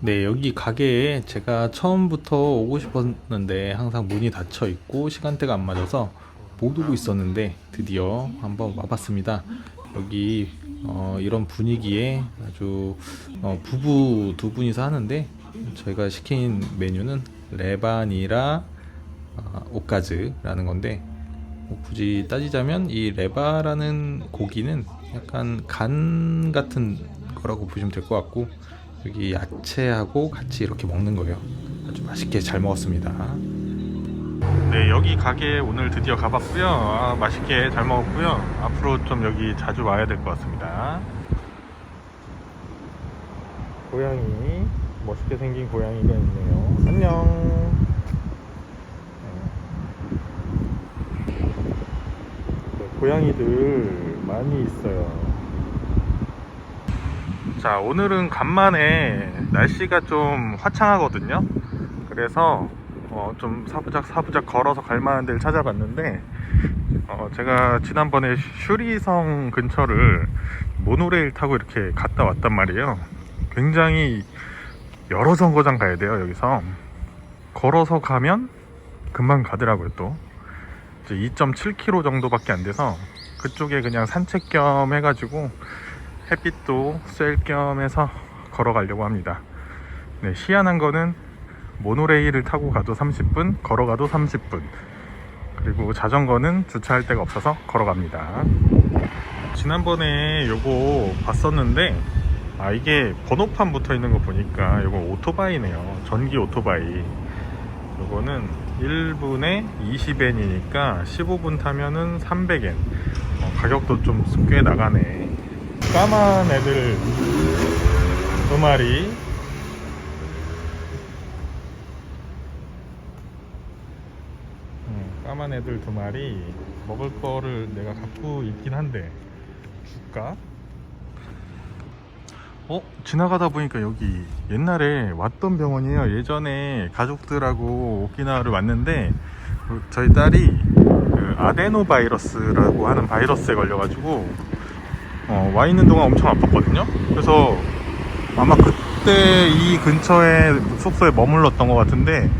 네, 여기 가게에 제가 처음부터 오고 싶었는데 항상 문이 닫혀 있고 시간대가 안 맞아서 못 오고 있었는데 드디어 한번 와봤습니다. 여기 어, 이런 분위기에 아주 어, 부부 두 분이서 하는데 저희가 시킨 메뉴는 레바니라 아, 오카즈라는 건데 뭐 굳이 따지자면 이 레바라는 고기는 약간 간 같은 거라고 보시면 될 것 같고 여기 야채하고 같이 이렇게 먹는 거예요. 아주 맛있게 잘 먹었습니다. 네, 여기 가게 오늘 드디어 가봤고요. 아, 맛있게 잘 먹었고요. 앞으로 좀 여기 자주 와야 될 것 같습니다. 고양이, 멋있게 생긴 고양이가 있네요. 안녕. 네, 고양이들 많이 있어요. 자, 오늘은 간만에 날씨가 좀 화창하거든요. 그래서 어, 좀 사부작 사부작 걸어서 갈 만한 데를 찾아봤는데 어, 제가 지난번에 슈리성 근처를 모노레일 타고 이렇게 갔다 왔단 말이에요. 굉장히 여러 정거장 가야 돼요, 여기서. 걸어서 가면 금방 가더라고요, 또. 이제 2.7km 정도밖에 안 돼서 그쪽에 그냥 산책 겸 해가지고 햇빛도 쐴 겸 해서 걸어가려고 합니다. 네, 희한한 거는 모노레일을 타고 가도 30분, 걸어가도 30분. 그리고 자전거는 주차할 데가 없어서 걸어갑니다. 지난번에 요거 봤었는데, 아, 이게 번호판 붙어 있는 거 보니까 요거 오토바이네요. 전기 오토바이. 요거는 1분에 20엔이니까 15분 타면은 300엔. 어, 가격도 좀 꽤 나가네. 까만 애들 두 마리 음, 까만 애들 두 마리 먹을 거를 내가 갖고 있긴 한데 줄까? 어? 지나가다 보니까 여기 옛날에 왔던 병원이에요 예전에 가족들하고 오키나와를 왔는데 그 저희 딸이 그 아데노바이러스라고 하는 바이러스에 걸려가지고 어, 와 있는 동안 엄청 아팠거든요. 그래서 아마 그때 이 근처에 숙소에 머물렀던 것 같은데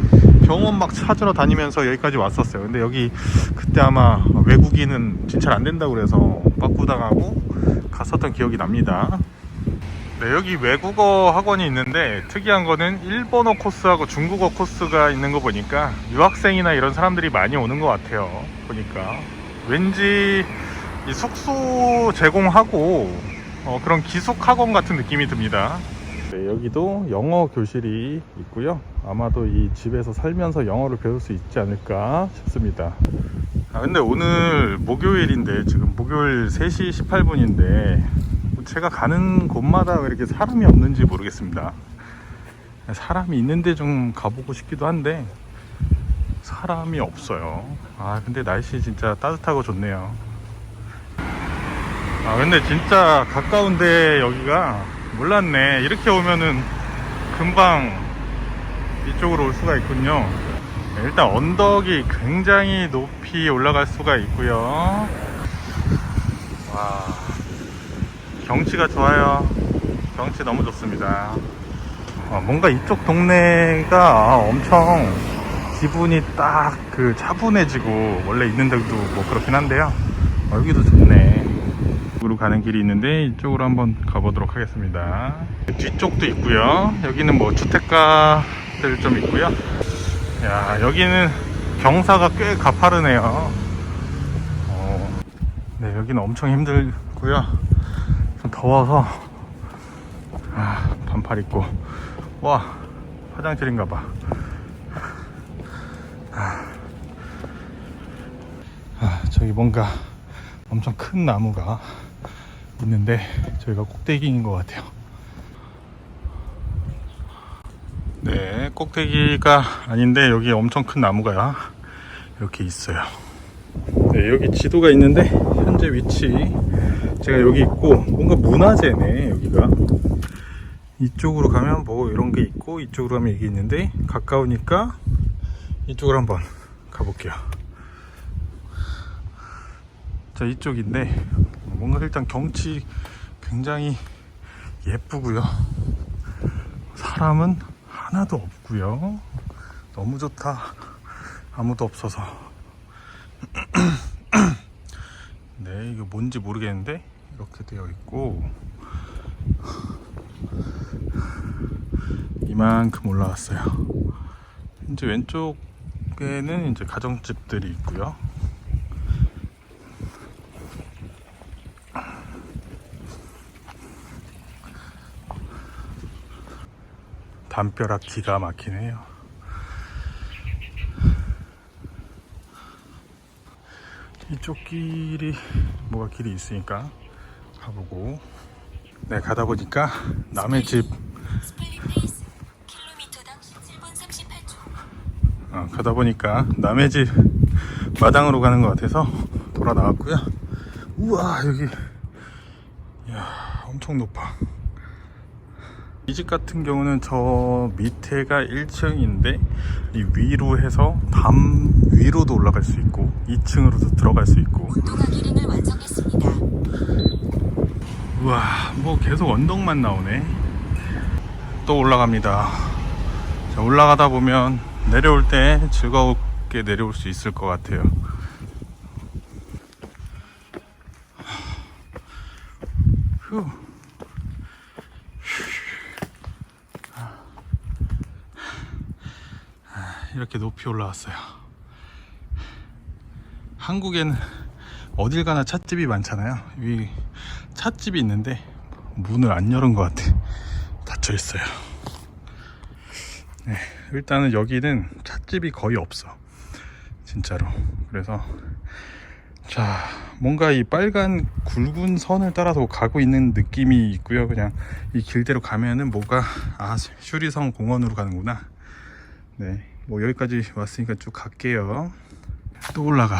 병원 막 찾으러 다니면서 여기까지 왔었어요. 근데 여기 그때 아마 외국인은 진찰 안 된다고 그래서 빠꾸당하고 갔었던 기억이 납니다. 네, 여기 외국어 학원이 있는데 특이한 거는 일본어 코스하고 중국어 코스가 있는 거 보니까 유학생이나 이런 사람들이 많이 오는 것 같아요. 보니까 왠지 이 숙소 제공하고 어, 그런 기숙 학원 같은 느낌이 듭니다. 네, 여기도 영어 교실이 있고요. 아마도 이 집에서 살면서 영어를 배울 수 있지 않을까 싶습니다. 아, 근데 오늘 목요일인데 지금 목요일 3시 18분인데 제가 가는 곳마다 왜 이렇게 사람이 없는지 모르겠습니다. 사람이 있는데 좀 가보고 싶기도 한데 사람이 없어요. 아 근데 날씨 진짜 따뜻하고 좋네요. 아 근데 진짜 가까운데 여기가 몰랐네. 이렇게 오면은 금방 이쪽으로 올 수가 있군요. 네, 일단 언덕이 굉장히 높이 올라갈 수가 있고요. 와 경치가 좋아요. 경치 너무 좋습니다. 아, 뭔가 이쪽 동네가 엄청 기분이 딱 그 차분해지고 원래 있는 데도 뭐 그렇긴 한데요. 어, 여기도 좋네 으로 가는 길이 있는데 이쪽으로 한번 가보도록 하겠습니다. 뒤쪽도 있고요. 여기는 뭐 주택가들 좀 있고요. 야 여기는 경사가 꽤 가파르네요. 어, 네 여기는 엄청 힘들고요. 좀 더워서 아, 반팔 입고. 와 화장실인가봐. 아, 저기 뭔가 엄청 큰 나무가 있는데 저희가 꼭대기인 것 같아요. 네, 꼭대기가 아닌데 여기 엄청 큰 나무가 이렇게 있어요. 네, 여기 지도가 있는데 현재 위치 제가 여기 있고 뭔가 문화재네 여기가. 이쪽으로 가면 뭐 이런 게 있고 이쪽으로 가면 이게 있는데 가까우니까 이쪽으로 한번 가볼게요. 자 이쪽인데 뭔가 일단 경치 굉장히 예쁘고요. 사람은 하나도 없고요. 너무 좋다. 아무도 없어서. 네 이거 뭔지 모르겠는데 이렇게 되어 있고. 이만큼 올라왔어요. 이제 왼쪽에는 이제 가정집들이 있고요 담벼락 기가 막히네요. 이쪽 길이 뭐가 길이 있으니까 가보고 네 가다 보니까 남의 집 스플릿 페이스 킬로미터당 17분 38초 어, 가다 보니까 남의 집 마당으로 가는 것 같아서 돌아 나왔고요. 우와 여기 야 엄청 높아. 이 집 같은 경우는 저 밑에가 1층인데 이 위로 해서 담 위로도 올라갈 수 있고 2층으로도 들어갈 수 있고. 우와 뭐 계속 언덕만 나오네 또 올라갑니다 자, 올라가다 보면 내려올 때 즐겁게 내려올 수 있을 것 같아요 휴. 이렇게 높이 올라왔어요 한국에는 어딜 가나 찻집이 많잖아요. 여기 찻집이 있는데 문을 안 열은 것 같아. 닫혀 있어요. 네, 일단은 여기는 찻집이 거의 없어. 진짜로. 그래서 자 뭔가 이 빨간 굵은 선을 따라서 가고 있는 느낌이 있고요. 그냥 이 길대로 가면은 뭐가 아 슈리성 공원으로 가는구나. 네, 뭐 여기까지 왔으니까 쭉 갈게요. 또 올라가.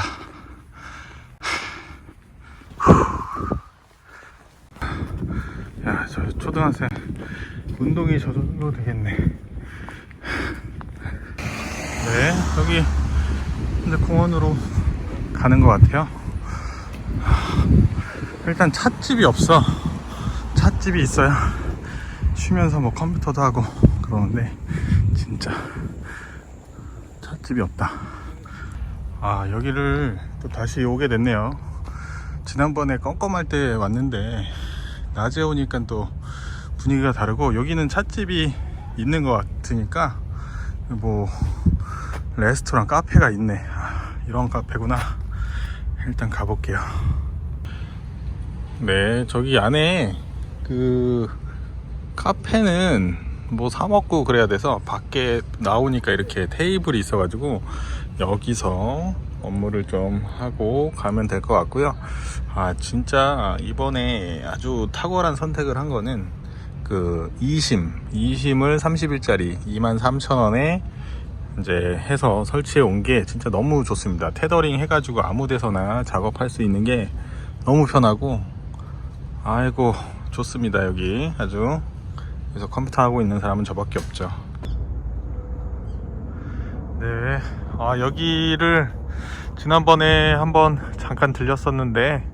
야, 저 초등학생 운동이 저 정도 되겠네. 네, 여기 이제 공원으로 가는 것 같아요. 일단 찻집이 없어. 찻집이 있어야 쉬면서 뭐 컴퓨터도 하고 그러는데 진짜 찻 집이 없다. 아, 여기를 또 다시 오게 됐네요. 지난번에 껌껌할 때 왔는데 낮에 오니까 또 분위기가 다르고 여기는 찻집이 있는 것 같으니까 뭐 레스토랑 카페가 있네 아, 이런 카페구나 일단 가볼게요 네 저기 안에 그 카페는 뭐 사 먹고 그래야 돼서 밖에 나오니까 이렇게 테이블이 있어 가지고 여기서 업무를 좀 하고 가면 될 것 같고요. 아, 진짜 이번에 아주 탁월한 선택을 한 거는 그 2심, 2심을 30일짜리 23,000원에 이제 해서 설치해 온 게 진짜 너무 좋습니다. 테더링 해가지고 아무 데서나 작업할 수 있는 게 너무 편하고 아이고 좋습니다 여기 아주 그래서 컴퓨터 하고 있는 사람은 저밖에 없죠. 네, 아 여기를 지난번에 한번 잠깐 들렸었는데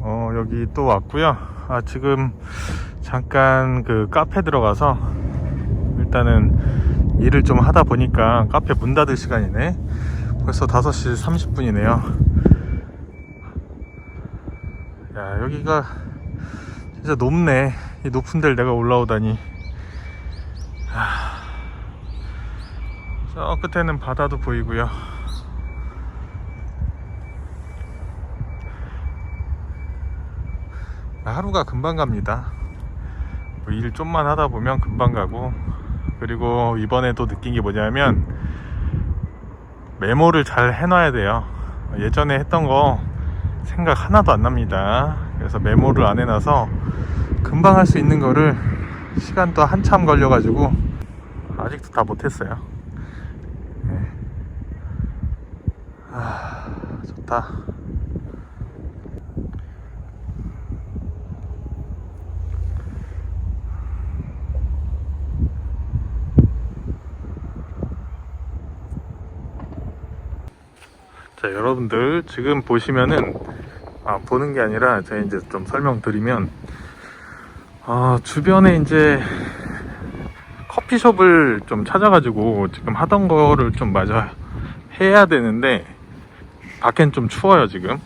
어 여기 또 왔고요. 아 지금 잠깐 그 카페 들어가서 일단은 일을 좀 하다 보니까 카페 문 닫을 시간이네. 벌써 5시 30분이네요. 야 여기가 진짜 높네. 이 높은 데를 내가 올라오다니. 하... 저 끝에는 바다도 보이고요. 하루가 금방 갑니다. 뭐 일 좀만 하다 보면 금방 가고 그리고 이번에도 느낀 게 뭐냐면 메모를 잘 해놔야 돼요. 예전에 했던 거 생각 하나도 안 납니다. 그래서 메모를 안 해놔서 금방 할 수 있는 거를 시간도 한참 걸려가지고 아직도 다 못했어요. 네. 아, 좋다. 자, 여러분들 지금 보시면은 아, 보는 게 아니라 제가 이제 좀 설명드리면 아, 주변에 이제 커피숍을 좀 찾아가지고 지금 하던 거를 좀 마저 해야 되는데 밖엔 좀 추워요 지금.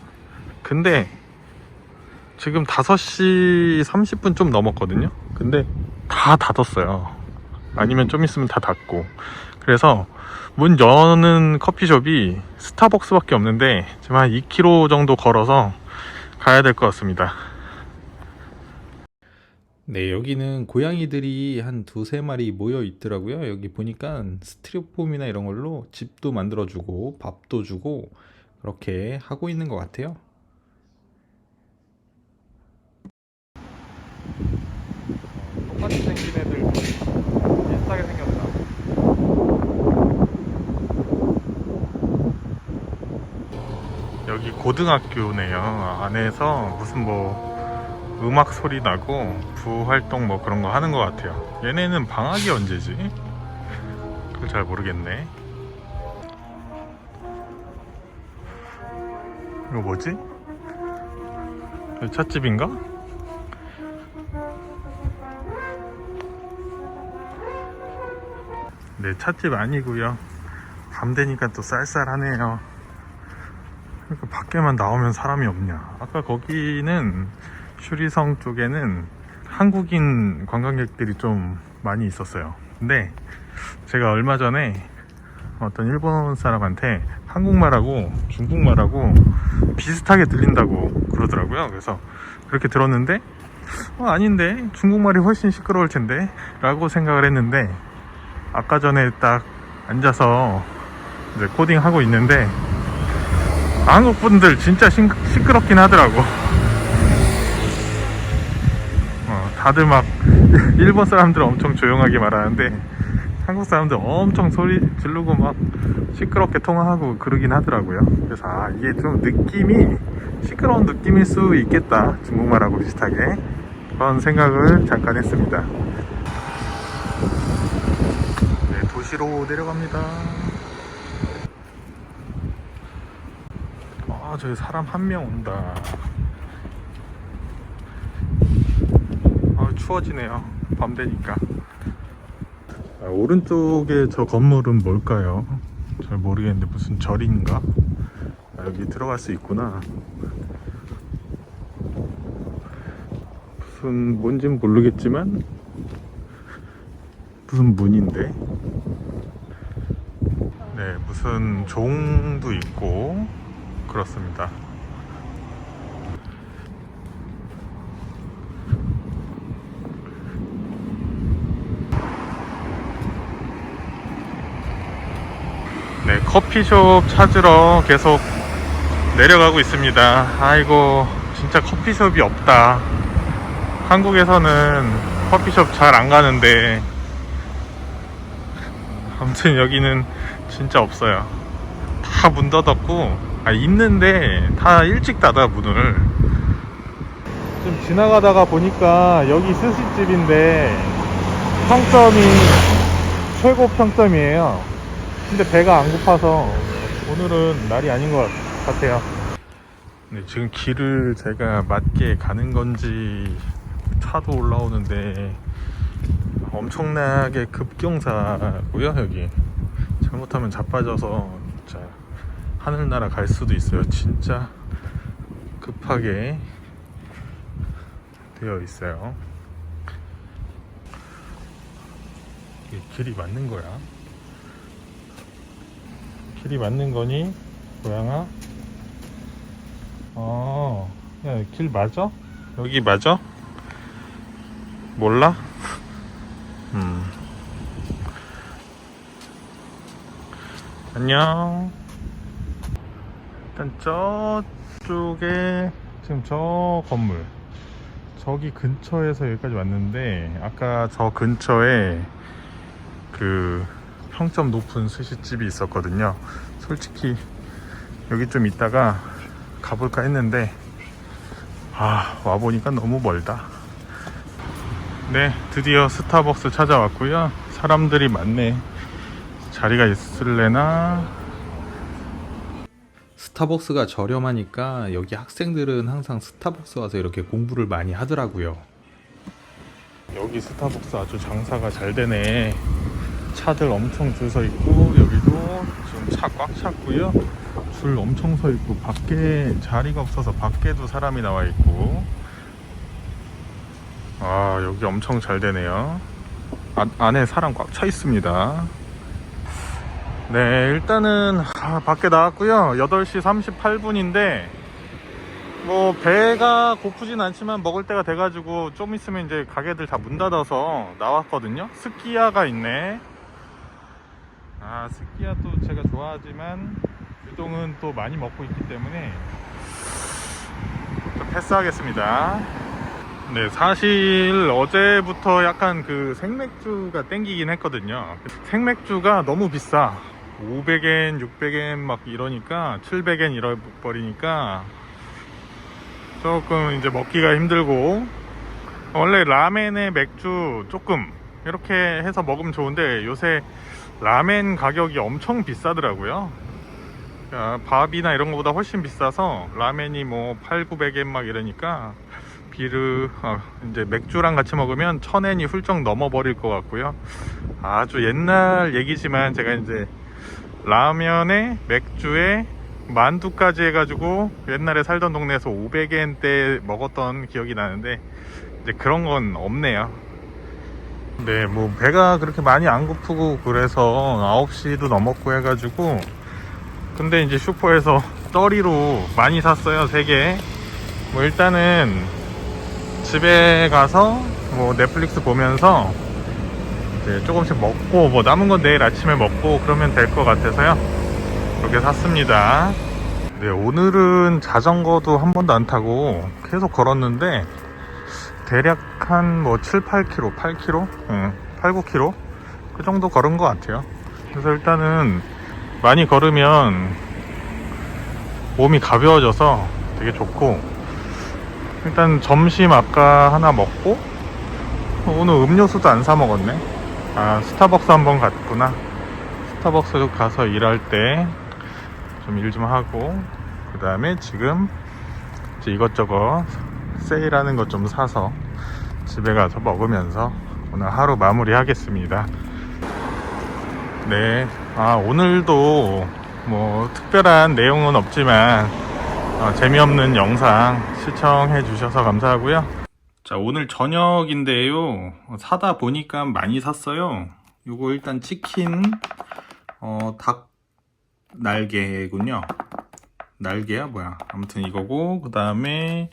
근데 지금 5시 30분 좀 넘었거든요. 근데 다 닫았어요. 아니면 좀 있으면 다 닫고. 그래서 문 여는 커피숍이 스타벅스밖에 없는데 지금 한 2km 정도 걸어서 가야 될 것 같습니다 네, 여기는 고양이들이 한 두세 마리 모여 있더라고요. 여기 보니까 스티로폼이나 이런 걸로 집도 만들어주고 밥도 주고 그렇게 하고 있는 것 같아요. 똑같이 생긴 애들 비슷하게 생겼다. 여기 고등학교네요. 안에서 무슨 뭐 음악 소리 나고 부활동 뭐 그런 거 하는 것 같아요. 얘네는 방학이 언제지? 그걸 잘 모르겠네. 이거 뭐지? 찻집인가? 네, 찻집 아니고요. 밤 되니까 또 쌀쌀하네요. 그러니까 밖에만 나오면 사람이 없냐. 아까 거기는 슈리성 쪽에는 한국인 관광객들이 좀 많이 있었어요. 근데 제가 얼마 전에 어떤 일본 사람한테 한국말하고 중국말하고 비슷하게 들린다고 그러더라고요. 그래서 그렇게 들었는데 어, 아닌데 중국말이 훨씬 시끄러울 텐데 라고 생각을 했는데 아까 전에 딱 앉아서 이제 코딩 하고 있는데 한국 분들 진짜 싱- 시끄럽긴 하더라고. 다들 막 일본 사람들 엄청 조용하게 말하는데 한국 사람들 엄청 소리 지르고 막 시끄럽게 통화하고 그러긴 하더라고요. 그래서 아 이게 좀 느낌이 시끄러운 느낌일 수 있겠다 중국말하고 비슷하게 그런 생각을 잠깐 했습니다. 네, 도시로 내려갑니다. 아 저기 사람 한 명 온다. 추워지네요. 밤 되니까. 아, 오른쪽에 저 건물은 뭘까요? 잘 모르겠는데 무슨 절인가? 아, 여기 들어갈 수 있구나. 무슨 뭔진 모르겠지만 무슨 문인데? 네, 무슨 종도 있고 그렇습니다. 네, 커피숍 찾으러 계속 내려가고 있습니다. 아이고, 진짜 커피숍이 없다. 한국에서는 커피숍 잘 안 가는데, 아무튼 여기는 진짜 없어요. 다 문 닫았고, 아, 있는데 다 일찍 닫아, 문을. 좀 지나가다가 보니까 여기 스시집인데, 평점이 최고 평점이에요. 근데 배가 안 고파서 오늘은 날이 아닌 것 같아요. 네, 지금 길을 제가 맞게 가는 건지 차도 올라오는데 엄청나게 급경사고요 여기. 잘못하면 자빠져서 진짜 하늘나라 갈 수도 있어요. 진짜 급하게 되어 있어요. 길이 맞는 거야 길이 맞는 거니 고양아 어, 야, 길 맞아? 여기 맞아? 몰라? 음. 안녕. 일단 저쪽에 지금 저 건물 저기 근처에서 여기까지 왔는데 아까 저 근처에 그 평점 높은 스시집이 있었거든요. 솔직히 여기 좀 있다가 가볼까 했는데 아 와보니까 너무 멀다. 네, 드디어 스타벅스 찾아왔고요. 사람들이 많네. 자리가 있을래나? 스타벅스가 저렴하니까 여기 학생들은 항상 스타벅스 와서 이렇게 공부를 많이 하더라고요. 여기 스타벅스 아주 장사가 잘 되네. 차들 엄청 줄 서 있고 여기도 지금 차 꽉 찼고요. 줄 엄청 서 있고 밖에 자리가 없어서 밖에도 사람이 나와 있고. 아 여기 엄청 잘 되네요. 아, 안에 사람 꽉 차 있습니다. 네 일단은 아, 밖에 나왔고요. 8시 38분인데 뭐 배가 고프진 않지만 먹을 때가 돼가지고 좀 있으면 이제 가게들 다 문 닫아서 나왔거든요. 스키야가 있네. 아 스키야 또 제가 좋아하지만 유동은 또 많이 먹고 있기 때문에 좀 패스하겠습니다. 네 사실 어제부터 약간 그 생맥주가 땡기긴 했거든요. 생맥주가 너무 비싸. 500엔, 600엔 막 이러니까 700엔 이래버리니까 조금 이제 먹기가 힘들고 원래 라멘에 맥주 조금 이렇게 해서 먹으면 좋은데 요새 라멘 가격이 엄청 비싸더라고요 야, 밥이나 이런 거보다 훨씬 비싸서 라멘이 뭐 8, 900엔 막 이러니까 비르 어, 이제 맥주랑 같이 먹으면 1000엔이 훌쩍 넘어버릴 것 같고요 아주 옛날 얘기지만 제가 이제 라면에 맥주에 만두까지 해가지고 옛날에 살던 동네에서 500엔 때 먹었던 기억이 나는데 이제 그런 건 없네요. 네, 뭐 배가 그렇게 많이 안 고프고 그래서 9시도 넘었고 해가지고 근데 이제 슈퍼에서 떠리로 많이 샀어요, 3개. 뭐 일단은 집에 가서 뭐 넷플릭스 보면서 이제 조금씩 먹고 뭐 남은 건 내일 아침에 먹고 그러면 될 것 같아서요. 그렇게 샀습니다. 네, 오늘은 자전거도 한 번도 안 타고 계속 걸었는데 대략 한 뭐 7, 8km, 8km? 응, 8, 9km? 그 정도 걸은 것 같아요. 그래서 일단은 많이 걸으면 몸이 가벼워져서 되게 좋고 일단 점심 아까 하나 먹고 오늘 음료수도 안 사 먹었네. 아, 스타벅스 한번 갔구나. 스타벅스 가서 일할 때 좀 일좀 하고 그 다음에 지금 이것저것 세일하는 것 좀 사서 집에 가서 먹으면서 오늘 하루 마무리 하겠습니다. 네, 아 오늘도 뭐 특별한 내용은 없지만 어, 재미없는 영상 시청해 주셔서 감사하고요. 자 오늘 저녁인데요. 사다 보니까 많이 샀어요. 요거 일단 치킨 어, 닭 날개군요. 날개야? 뭐야? 아무튼 이거고 그 다음에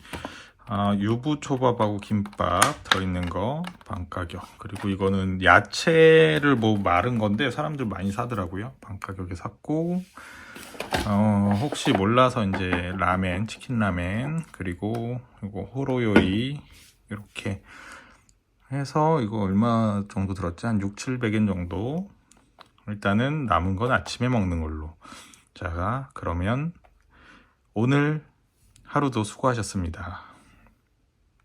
유부 초밥하고 김밥 들어있는 거 반 가격. 그리고 이거는 야채를 뭐 마른 건데 사람들 많이 사더라고요. 반 가격에 샀고 어, 혹시 몰라서 이제 라멘, 치킨 라멘 그리고 이거 호로요이 이렇게 해서 이거 얼마 정도 들었지? 한 6, 700엔 정도 일단은 남은 건 아침에 먹는 걸로. 자, 그러면 오늘 하루도 수고하셨습니다.